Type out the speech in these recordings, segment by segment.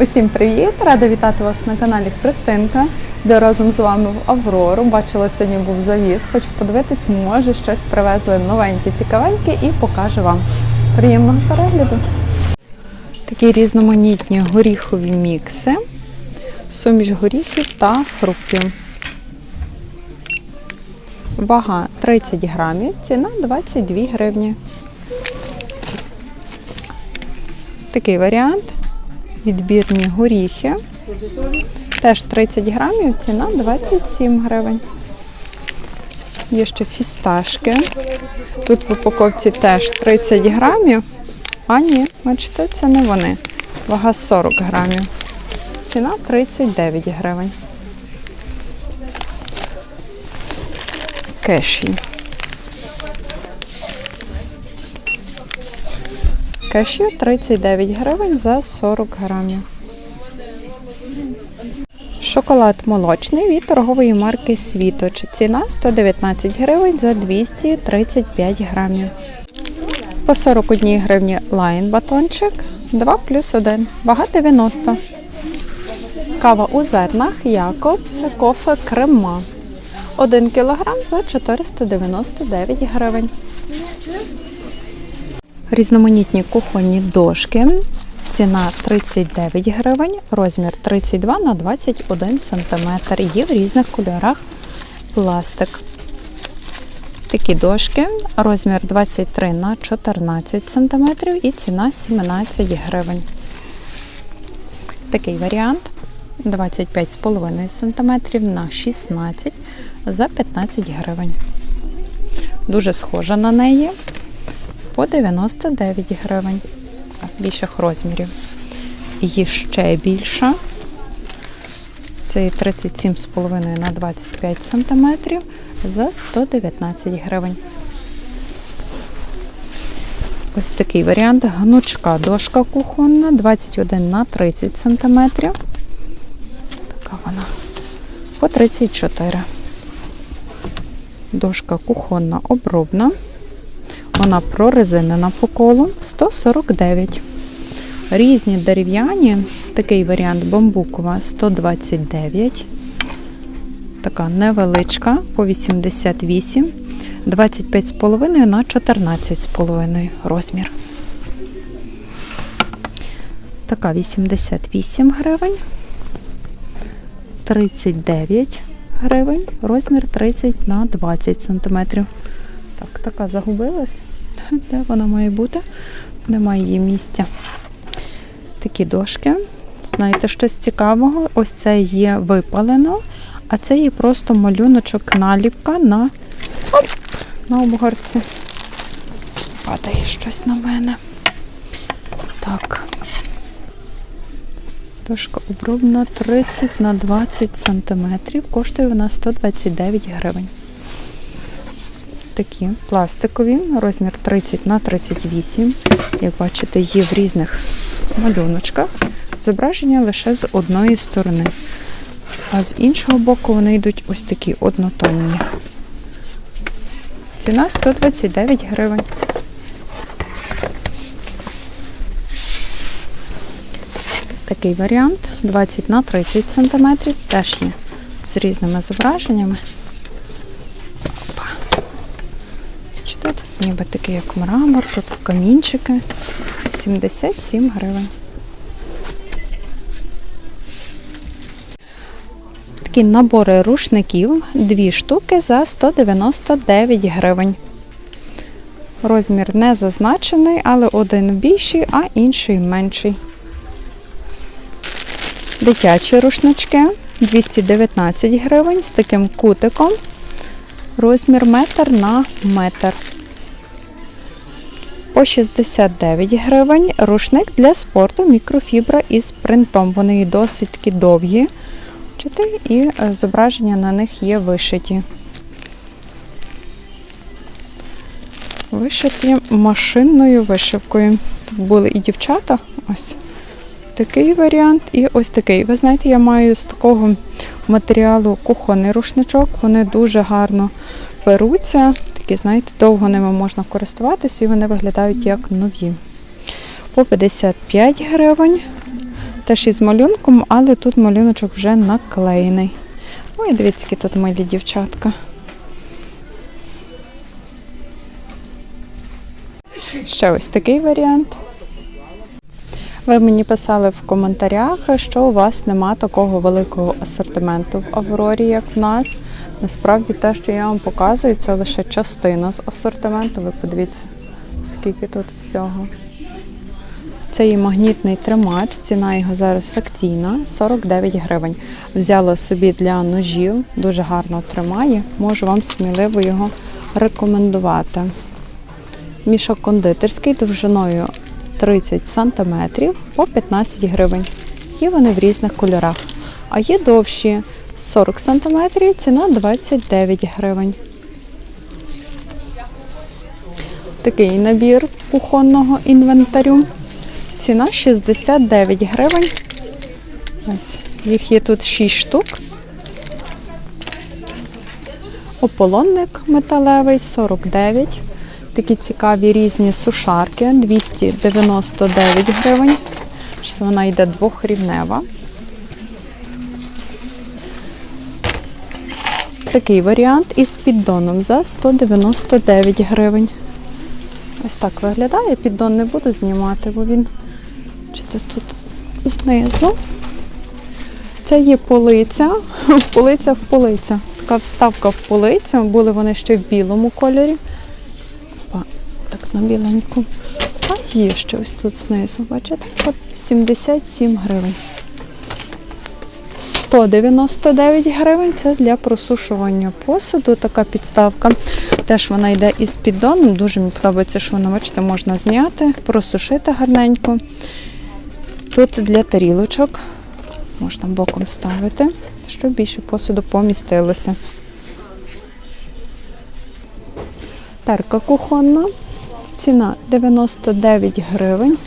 Усім привіт! Рада вітати вас на каналі Христинка, де разом з вами в Аврору. Бачила, сьогодні був завіз. Хочу подивитись, може щось привезли новеньке, цікавеньке і покажу вам. Приємного перегляду! Такі різноманітні горіхові мікси, суміш горіхів та фруктів. Вага 30 грамів, ціна 22 гривні. Такий варіант. Відбірні горіхи. Теж 30 грамів, ціна 27 гривень. Є ще фісташки. Тут в упаковці теж 30 грамів. А ні, бачите, це не вони. Вага 40 грамів. Ціна 39 гривень. Кеші. Кешю 39 гривень за 40 грамів. Шоколад молочний від торгової марки Світоч. Ціна 119 гривень за 235 грамів. По 41 гривні лайн батончик 2 плюс 1. Вага 90. Кава у зернах Якобс кофе крема. 1 кілограм за 499 гривень. Різноманітні кухонні дошки. Ціна 39 гривень, розмір 32 на 21 см. Є в різних кольорах пластик. Такі дошки, розмір 23 на 14 см і ціна 17 гривень. Такий варіант 25,5 см на 16 за 15 гривень. Дуже схожа на неї по 99 гривень більших розмірів. Є ще більша. Це 37,5 на 25 см за 119 гривень. Ось такий варіант гнучка дошка кухонна 21 на 30 см. Така вона. По 34. Дошка кухонна обробна. Вона прорезинена по колу 149. Різні дерев'яні, такий варіант бамбукова 129. Така невеличка по 88, 25,5 на 14,5 розмір. Така 88 гривень, 39 гривень, розмір 30 на 20 сантиметрів. Так, така загубилась. Де вона має бути? Немає її місця. Такі дошки. Знаєте, щось цікавого? Ось це є випалено, а це є просто малюночок наліпка на оп, на обгорці. Падає щось на мене. Так. Дошка обробна 30 на 20 сантиметрів. Коштує вона 129 гривень такі пластикові, розмір 30 на 38. Як бачите, є в різних малюночках. Зображення лише з одної сторони. А з іншого боку вони йдуть ось такі однотонні. Ціна 129 гривень. Такий варіант 20 на 30 см, теж є з різними зображеннями. Бачите, тут ніби такий як мрамор, тут камінчики. 77 гривень. Такі набори рушників, дві штуки за 199 гривень. Розмір не зазначений, але один більший, а інший менший. Дитячі рушнички 219 гривень з таким кутиком. Розмір метр на метр. По 69 гривень рушник для спорту мікрофібра із принтом. Вони досить такі довгі. І е, зображення на них є вишиті. Вишиті машинною вишивкою. Тут були і дівчата. Ось такий варіант, і ось такий. Ви знаєте, я маю з такого матеріалу кухонний рушничок. Вони дуже гарно беруться. Такі, знаєте, довго ними можна користуватися і вони виглядають як нові. По 55 гривень Теж із малюнком, але тут малюночок вже наклеєний. Ой, дивіться, які тут милі дівчатка. Ще ось такий варіант. Ви мені писали в коментарях, що у вас нема такого великого асортименту в Аврорі, як в нас. Насправді те, що я вам показую, це лише частина з асортименту. Ви подивіться, скільки тут всього. Це є магнітний тримач, ціна його зараз акційна 49 гривень. Взяла собі для ножів, дуже гарно тримає. Можу вам сміливо його рекомендувати. Мішок кондитерський довжиною 30 см по 15 гривень. Є вони в різних кольорах. А є довші 40 см, ціна 29 гривень. Такий набір кухонного інвентарю. Ціна 69 гривень. Ось їх є тут 6 штук. Ополонник металевий 49. Такі цікаві різні сушарки 299 гривень. Вона йде двохрівнева. Такий варіант із піддоном за 199 гривень. Ось так виглядає. Піддон не буду знімати, бо він чи тут знизу. Це є полиця, полиця в полиця. Така вставка в полицю. Були вони ще в білому кольорі. Так на біленьку. А є ще ось тут знизу. Бачите? От 77 гривень. 199 гривень це для просушування посуду. Така підставка. Теж вона йде із піддоном. Дуже мені подобається, що вона, бачите, можна зняти, просушити гарненько. Тут для тарілочок можна боком ставити, щоб більше посуду помістилося. Терка кухонна. Ціна 99 гривень.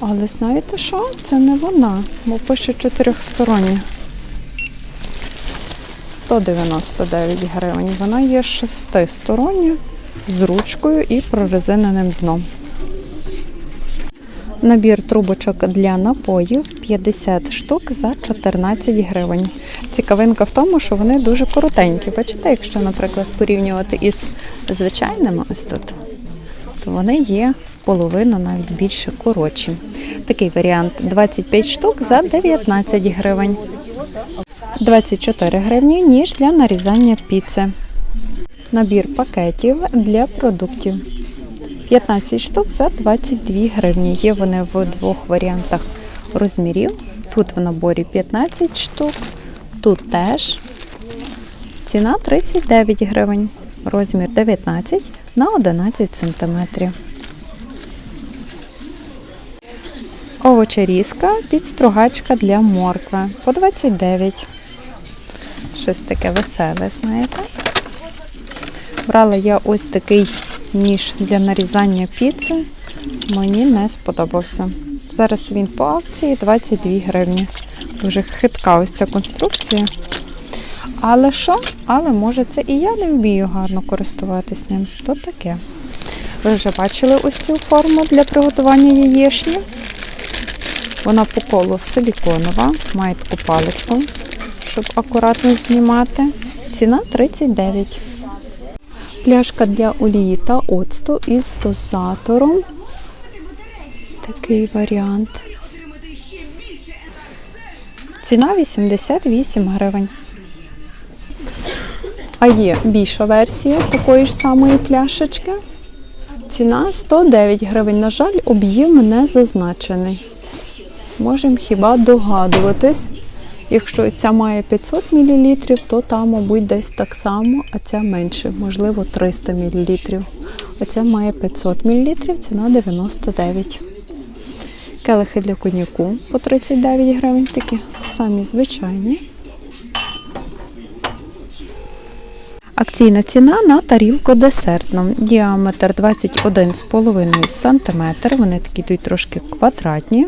Але знаєте що? Це не вона, бо пише чотирьохстороння. 199 гривень. Вона є шестистороння з ручкою і прорезиненим дном. Набір трубочок для напоїв 50 штук за 14 гривень. Цікавинка в тому, що вони дуже коротенькі. Бачите, якщо, наприклад, порівнювати із звичайними ось тут, то вони є в половину навіть більше коротші. Такий варіант 25 штук за 19 гривень. 24 гривні ніж для нарізання піци. Набір пакетів для продуктів. 15 штук за 22 гривні. Є вони в двох варіантах розмірів. Тут в наборі 15 штук, тут теж. Ціна 39 гривень. Розмір 19 на 11 сантиметрів. Овочерізка, підстругачка для моркви по 29. Щось таке веселе, знаєте. Брала я ось такий ніж для нарізання піци. Мені не сподобався. Зараз він по акції 22 гривні. Дуже хитка ось ця конструкція. Але що? Але може це і я не вмію гарно користуватись ним. То таке. Ви вже бачили ось цю форму для приготування яєчні. Вона по колу силіконова, має таку паличку, щоб акуратно знімати. Ціна 39. Пляшка для олії та оцту із дозатором. Такий варіант. Ціна 88 гривень. А є більша версія такої ж самої пляшечки. Ціна 109 гривень. На жаль, об'єм не зазначений. Можемо хіба догадуватись. Якщо ця має 500 мл, то та, мабуть, десь так само, а ця менше, можливо, 300 мл. Оця має 500 мл, ціна 99. Келихи для коньяку по 39 гривень, такі самі звичайні. Акційна ціна на тарілку десертну. Діаметр 21,5 см. Вони такі йдуть трошки квадратні.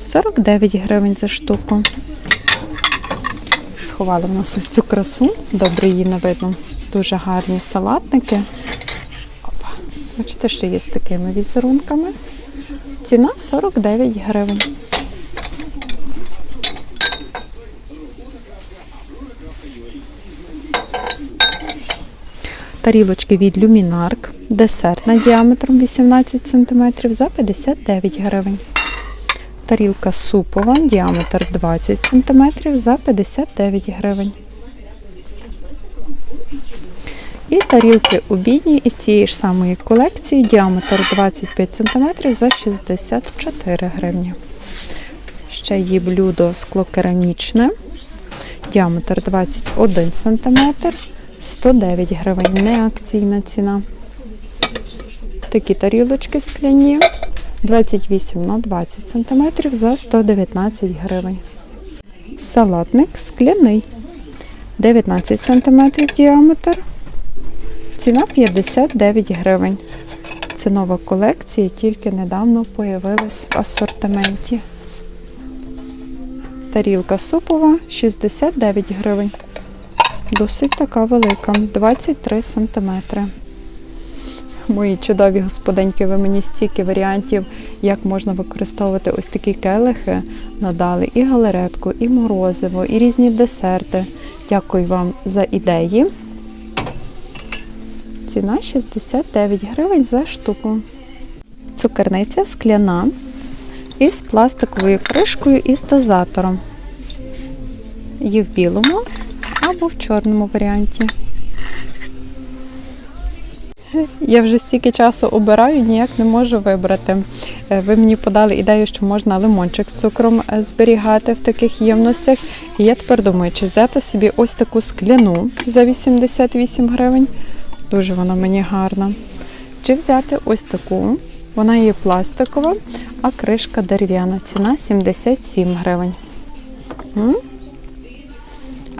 49 гривень за штуку. Сховали в нас ось цю красу, добре її не видно. Дуже гарні салатники. Опа. Бачите, що є з такими візерунками. Ціна 49 гривень. Тарілочки від люмінарк, десертна діаметром 18 см за 59 гривень. Тарілка супова, діаметр 20 см за 59 гривень. І тарілки обідні із цієї ж самої колекції, діаметр 25 см за 64 гривні. Ще є блюдо склокерамічне, діаметр 21 см, 109 гривень, не акційна ціна. Такі тарілочки скляні 28 на 20 см за 119 гривень. Салатник скляний 19 см діаметр. Ціна 59 гривень. Це нова колекція, тільки недавно появилась в асортименті. Тарілка супова 69 гривень. Досить така велика, 23 сантиметри. Мої чудові господиньки, ви мені стільки варіантів, як можна використовувати ось такі келихи, надали і галеретку, і морозиво, і різні десерти. Дякую вам за ідеї. Ціна 69 гривень за штуку. Цукерниця скляна із пластиковою кришкою і з дозатором. Є в білому або в чорному варіанті. Я вже стільки часу обираю, ніяк не можу вибрати. Е, Ви мені подали ідею, що можна лимончик з цукром е, зберігати в таких ємностях. І я тепер думаю, чи взяти собі ось таку скляну за 88 гривень. Дуже вона мені гарна. Чи взяти ось таку. Вона є пластикова, а кришка дерев'яна. Ціна 77 гривень.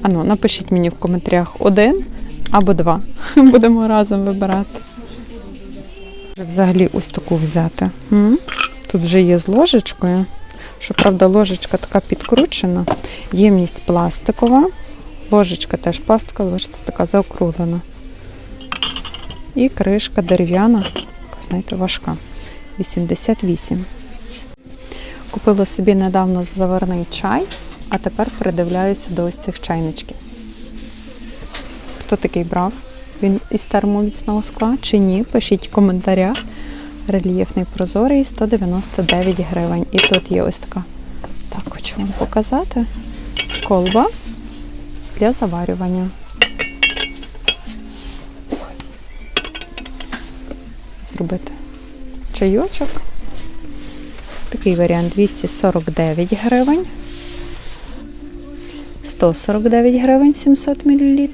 Ану, напишіть мені в коментарях один або два. Будемо разом вибирати. Взагалі ось таку взяти. Тут вже є з ложечкою. Щоправда, ложечка така підкручена. Ємність пластикова. Ложечка теж пластикова, бачите, така заокруглена. І кришка дерев'яна, знаєте, важка. 88. Купила собі недавно заварний чай, а тепер придивляюся до ось цих чайничків. Хто такий брав? Він із термоміцного скла чи ні? Пишіть в коментарях. Рельєфний прозорий 199 гривень. І тут є ось така. Так, хочу вам показати. Колба для заварювання. Зробити чайочок. Такий варіант 249 гривень. 149 гривень 700 мл.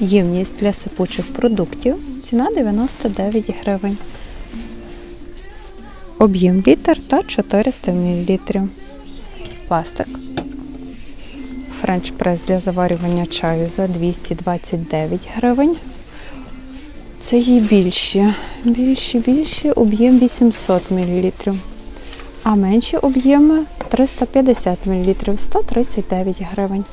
Ємність для сипучих продуктів. Ціна 99 гривень. Об'єм літр та 400 мл. Пластик. Френч прес для заварювання чаю за 229 гривень. Це є більші. Більші, більші, об'єм 800 мл. А менші об'єми 350 мл, 139 гривень.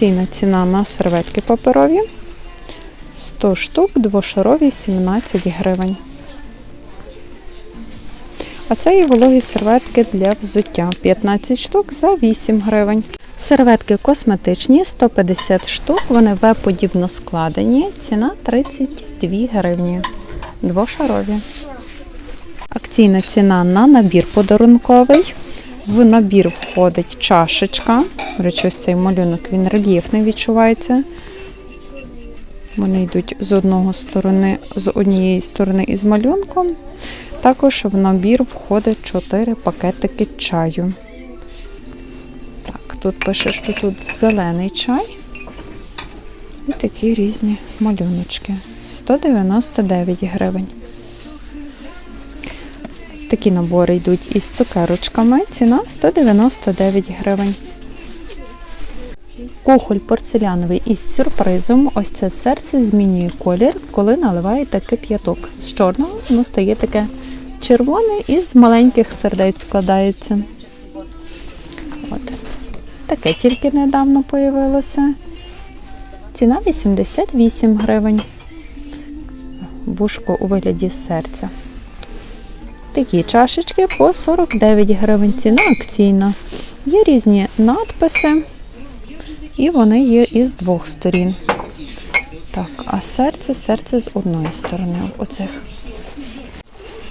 Акційна ціна на серветки паперові 100 штук, двошарові 17 гривень. А це вологі серветки для взуття 15 штук за 8 гривень. Серветки косметичні 150 штук, вони В-подібно складені. Ціна 32 гривні. Двошарові. Акційна ціна на набір подарунковий. В набір входить чашечка. До речі, ось цей малюнок він рельєфний відчувається. Вони йдуть з одного сторони, з однієї сторони із малюнком. Також в набір входить 4 пакетики чаю. Так, тут пише, що тут зелений чай. І такі різні малюночки. 199 гривень. Такі набори йдуть із цукерочками. Ціна 199 гривень. Кухоль порцеляновий із сюрпризом. Ось це серце змінює колір, коли наливаєте кип'яток. З чорного воно стає таке червоне і з маленьких сердець складається. От. Таке тільки недавно появилося. Ціна 88 гривень. Вушко у вигляді серця. Такі чашечки по 49 гривень. Ціна акційна. Є різні надписи, і вони є із двох сторін. Так, а серце, серце з одної сторони. Оцих.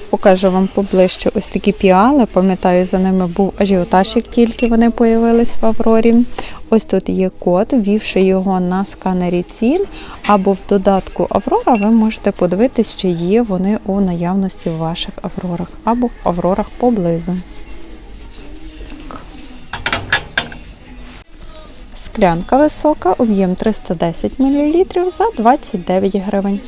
Покажу вам поближче ось такі піали. Пам'ятаю, за ними був ажіотаж, як тільки вони появились в Аврорі. Ось тут є код, ввівши його на сканері цін або в додатку Аврора, ви можете подивитись, чи є вони у наявності в ваших Аврорах або в Аврорах поблизу. Склянка висока, об'єм 310 мл за 29 гривень.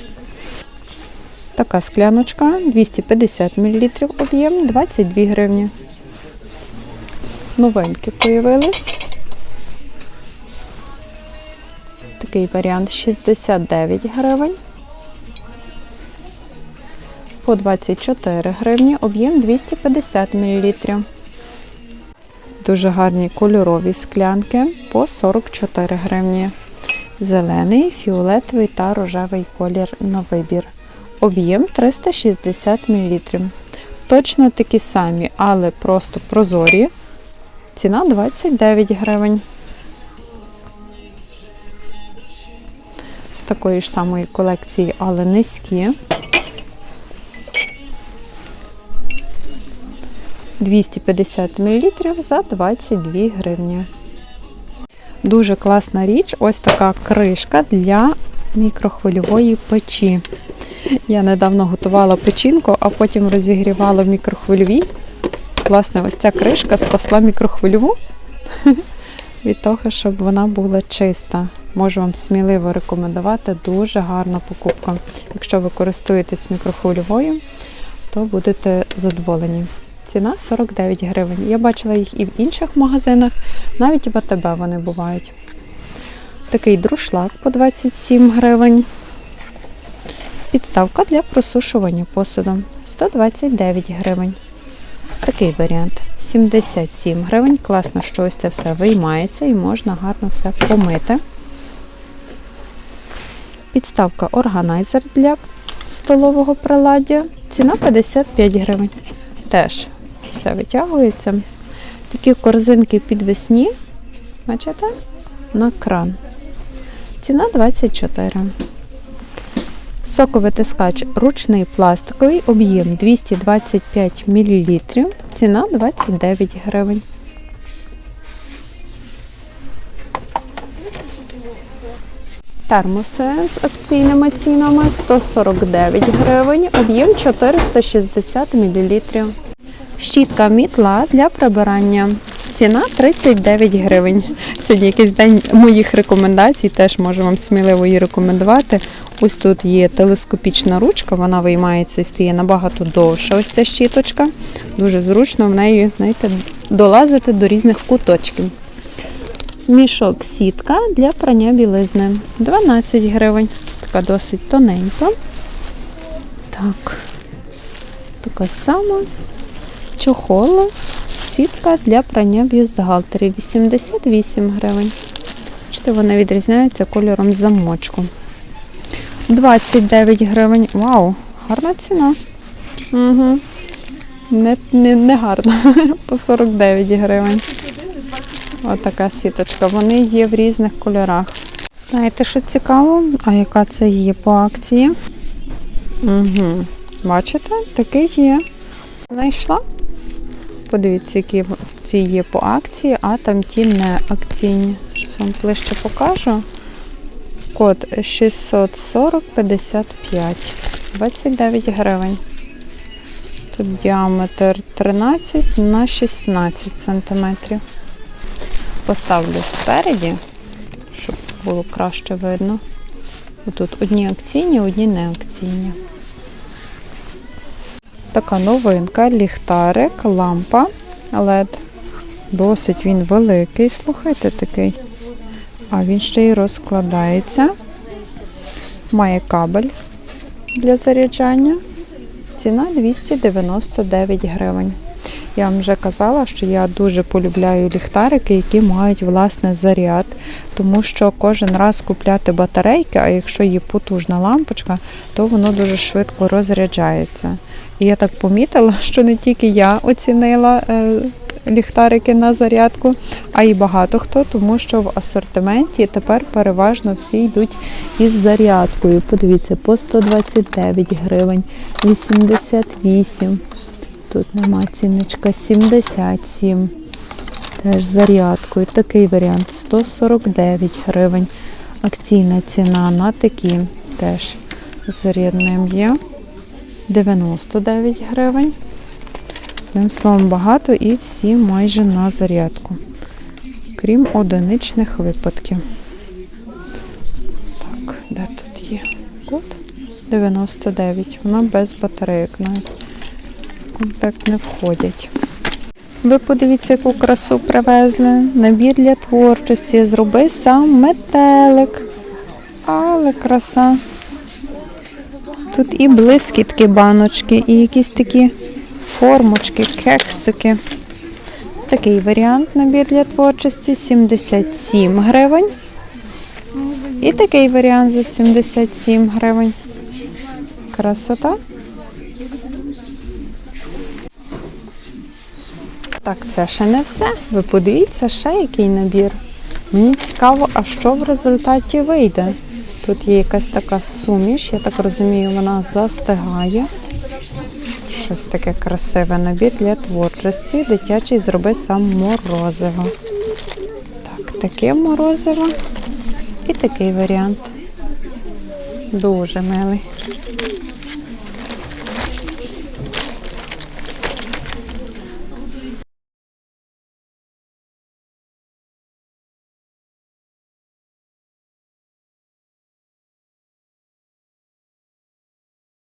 Така скляночка 250 мл об'єм 22 гривні. Новинки появились. Такий варіант 69 гривень. По 24 гривні, об'єм 250 мл. Дуже гарні кольорові склянки по 44 гривні. Зелений, фіолетовий та рожевий колір на вибір. Об'єм 360 мл. Точно такі самі, але просто прозорі. Ціна 29 гривень. З такої ж самої колекції, але низькі. 250 мл за 22 гривні. Дуже класна річ, ось така кришка для мікрохвильової печі. Я недавно готувала печінку, а потім розігрівала в мікрохвильовій. Власне, ось ця кришка спасла мікрохвильову від того, щоб вона була чиста. Можу вам сміливо рекомендувати. Дуже гарна покупка. Якщо ви користуєтесь мікрохвильовою, то будете задоволені. Ціна 49 гривень. Я бачила їх і в інших магазинах, навіть в АТБ вони бувають. Такий друшлак по 27 гривень. Підставка для просушування посуду 129 гривень. Такий варіант 77 гривень. Класно, що ось це все виймається і можна гарно все помити. Підставка органайзер для столового приладдя. Ціна 55 гривень. Теж все витягується. Такі корзинки підвесні. Бачите? На кран. Ціна 24. Соковитискач ручний пластиковий, об'єм 225 мл, ціна 29 гривень. Термоси з акційними цінами 149 гривень, об'єм 460 мл. Щітка мітла для прибирання. Ціна 39 гривень. Сьогодні якийсь день моїх рекомендацій, теж можу вам сміливо її рекомендувати. Ось тут є телескопічна ручка, вона виймається і стає набагато довша. Ось ця щіточка. Дуже зручно в неї, знаєте, долазити до різних куточків. Мішок сітка для прання білизни. 12 гривень. Така досить тоненька. Так. Така сама. Чохол. Сітка для прання бюстгальтерів 88 гривень. Бачите, вони відрізняються кольором замочку. 29 гривень. Вау, гарна ціна. Угу. Не, не, не гарно. По 49 гривень. Отака сіточка. Вони є в різних кольорах. Знаєте, що цікаво? А яка це є по акції? Угу. Бачите, такий є. Знайшла. Подивіться, які ці є по акції, а там ті не акційні. Зараз вам ближче покажу. Код 64055. 29 гривень. Тут діаметр 13 на 16 сантиметрів. Поставлю спереді, щоб було краще видно. Тут одні акційні, одні не акційні. Така новинка, ліхтарик, лампа LED. Досить він великий, слухайте такий. А він ще й розкладається. Має кабель для заряджання. Ціна 299 гривень. Я вам вже казала, що я дуже полюбляю ліхтарики, які мають власне заряд, тому що кожен раз купляти батарейки, а якщо є потужна лампочка, то воно дуже швидко розряджається. І я так помітила, що не тільки я оцінила е, ліхтарики на зарядку, а й багато хто, тому що в асортименті тепер переважно всі йдуть із зарядкою. Подивіться, по 129 гривень, 88. Тут нема цінничка 77. Теж зарядкою. Такий варіант 149 гривень. Акційна ціна на такі теж зарядним є 99 гривень. Одним словом, багато і всі майже на зарядку. Крім одиничних випадків. Так, де тут є? От 99. Вона без батарейок навіть. В не входять. Ви подивіться, яку красу привезли. Набір для творчості. Зроби сам метелик. Але краса. Тут і блискітки баночки, і якісь такі формочки, кексики. Такий варіант набір для творчості 77 гривень. І такий варіант за 77 гривень. Красота. Так, це ще не все. Ви подивіться, ще який набір. Мені цікаво, а що в результаті вийде. Тут є якась така суміш, я так розумію, вона застигає. Щось таке красиве набір для творчості. Дитячий зроби сам морозиво. Так, таке морозиво і такий варіант. Дуже милий.